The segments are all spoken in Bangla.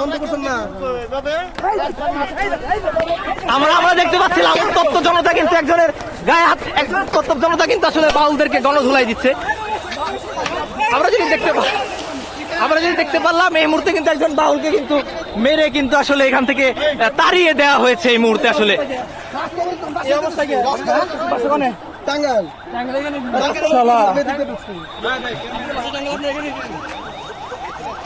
বন্ধ করছেন না? আমরা আমরা দেখতে পাচ্ছিলাম উত্তপ্ত জনতা কিন্তু একজনের গায়ে হাত একজন উত্তপ্ত জনতা কিন্তু আসলে বাউলদেরকে গণধুলাই দিচ্ছে। আমরা যদি দেখতে পা- আমরা যদি দেখতে পারলাম এই মুহূর্তে কিন্তু একজন বাউলকে কিন্তু মেরে কিন্তু আসলে এখান থেকে তাড়িয়ে দেওয়া হয়েছে এই মুহূর্তে আসলে। এই টাঙ্গাল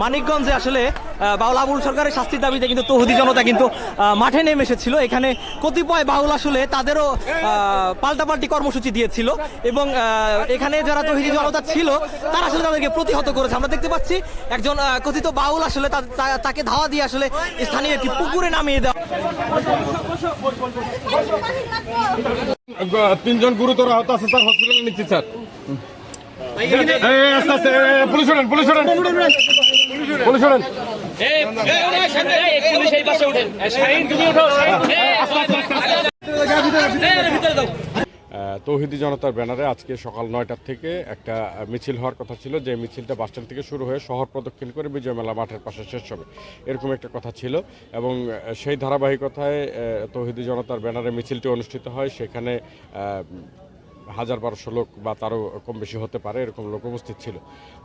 মানিকগঞ্জে আসলে বাউল আবুল সরকারের শাস্তির দাবিতে কিন্তু তহুদি জনতা কিন্তু মাঠে নেমে এসেছিল। এখানে কতিপয় বাউল আসলে তাদেরও পাল্টাপাল্টি কর্মসূচি দিয়েছিল এবং এখানে যারা তহিদি জনতা ছিল, তারা আসলে তাদেরকে প্রতিহত করেছে। আমরা দেখতে পাচ্ছি একজন কথিত বাউল আসলে তাকে ধাওয়া দিয়ে আসলে স্থানীয় একটি পুকুরে নামিয়ে দেওয়া। তিনজন গুরুতর আহত আছে স্যার হসপিটালে নিচ্ছি, স্যার। তৌহিদি জনতার ব্যানারে আজকে সকাল নয়টার থেকে একটা মিছিল হওয়ার কথা ছিল, যে মিছিলটা বাসস্ট্যান্ড থেকে শুরু হয়ে শহর প্রদক্ষিণ করে বিজয় মেলা মাঠের পাশে শেষ হবে, এরকম একটা কথা ছিল। এবং সেই ধারাবাহিকতায় তৌহিদি জনতার ব্যানারে মিছিলটি অনুষ্ঠিত হয়, সেখানে হাজার বারোশো লোক বা তারও কম বেশি হতে পারে, এরকম লোক উপস্থিত ছিল।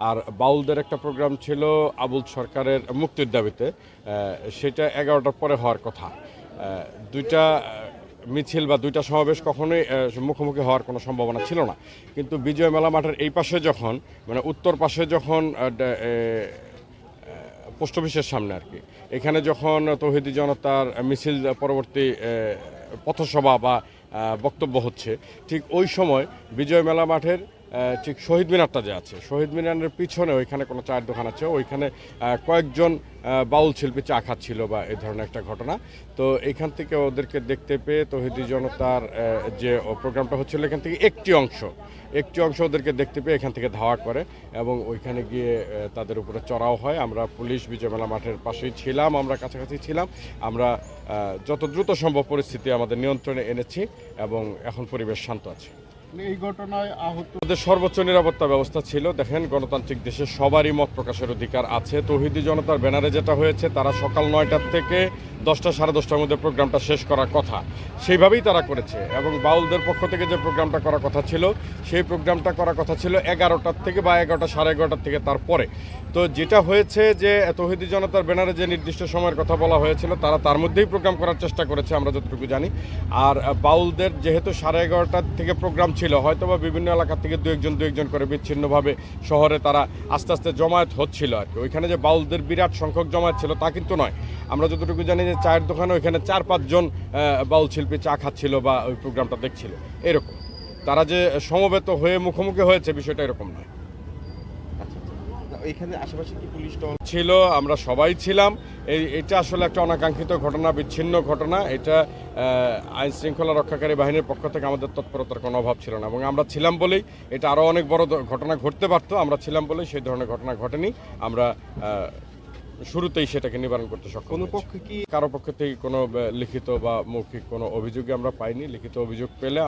আর বাউলদের একটা প্রোগ্রাম ছিল আবুল সরকারের মুক্তির দাবিতে সেটা এগারোটার পরে হওয়ার কথা। দুইটা মিছিল বা দুইটা সমাবেশ কখনোই মুখোমুখি হওয়ার কোনো সম্ভাবনা ছিল না। কিন্তু বিজয় মেলা মাঠের এই পাশে যখন মানে উত্তর পাশে যখন পোস্ট অফিসের সামনে আর কি, এখানে যখন তৌহিদি জনতার মিছিল পরবর্তী পথসভা বা বক্তব্য হচ্ছে। ঠিক ওই সময় বিজয় মেলা মাঠের ঠিক শহীদ মিনারটা যে আছে, শহীদ মিনারের পিছনে ওইখানে কোনো চায়ের দোকান আছে, ওইখানে কয়েকজন বাউল শিল্পী চা খাচ্ছিল বা এই ধরনের একটা ঘটনা। তো এখান থেকে ওদেরকে দেখতে পেয়ে তহিদি জনতার যে প্রোগ্রামটা হচ্ছিল, এখান থেকে একটি অংশ একটি অংশ ওদেরকে দেখতে পেয়ে এখান থেকে ধাওয়া করে এবং ওইখানে গিয়ে তাদের উপরে চড়াও হয়। আমরা পুলিশ বিজয়মেলা মাঠের পাশেই ছিলাম, আমরা কাছাকাছি ছিলাম। আমরা যত দ্রুত সম্ভব পরিস্থিতি আমাদের নিয়ন্ত্রণে এনেছি এবং এখন পরিবেশ শান্ত আছে। এই ঘটনায় আহত সর্বোচ্চ নিরাপত্তা ব্যবস্থা ছিল। দেখেন, গণতান্ত্রিক দেশে সবারই মত প্রকাশের অধিকার আছে। তৌহিদি জনতার ব্যানারে যেটা হয়েছে, তারা সকাল নয়টার থেকে দশটা সাড়ে দশটার মধ্যে প্রোগ্রামটা শেষ করার কথা। সেইভাবেই তারা করেছে এবং বাউলদের পক্ষ থেকে যে প্রোগ্রামটা করার কথা ছিল, সেই প্রোগ্রামটা করার কথা ছিল এগারোটার থেকে বা এগারোটা সাড়ে এগারোটার থেকে তারপরে। তো যেটা হয়েছে যে, তৌহিদি জনতার ব্যানারে যে নির্দিষ্ট সময়ের কথা বলা হয়েছিল, তারা তার মধ্যেই প্রোগ্রাম করার চেষ্টা করেছে, আমরা যতটুকু জানি। আর বাউলদের যেহেতু সাড়ে এগারোটার থেকে প্রোগ্রাম ছিল হয়তো বা বিভিন্ন এলাকা থেকে দু একজন দু একজন করে বিচ্ছিন্নভাবে শহরে তারা আস্তে আস্তে জমায়েত হচ্ছিল আর কি। ওইখানে যে বাউলদের বিরাট সংখ্যক জমায়েত ছিল তা কিন্তু নয়। আমরা যতটুকু জানি যে চায়ের দোকানে ওইখানে চার পাঁচজন বাউল শিল্পী চা খাচ্ছিল বা ওই প্রোগ্রামটা দেখছিল। এরকম। তারা যে সমবেত হয়ে মুখোমুখি হয়েছে বিষয়টা এরকম নয়। এখানে আশেপাশে কি পুলিশ ছিল আমরা সবাই ছিলাম। এই এটা আসলে একটা অনাকাঙ্ক্ষিত ঘটনা বিচ্ছিন্ন ঘটনা। এটা আইন শৃঙ্খলা রক্ষাকারী বাহিনীর পক্ষ থেকে আমাদের তৎপরতার কোনো অভাব ছিল না। এবং আমরা ছিলাম বলেই এটা আরও অনেক বড় ঘটনা ঘটতে পারতো আমরা ছিলাম বলেই সেই ধরনের ঘটনা ঘটেনি। আমরা শুরুতেই সেটাকে নিবারণ করতে সক্ষম কোনো পক্ষে কি কারও পক্ষ থেকে কোনো লিখিত বা মৌখিক কোনো অভিযোগই আমরা পাইনি। লিখিত অভিযোগ পেলে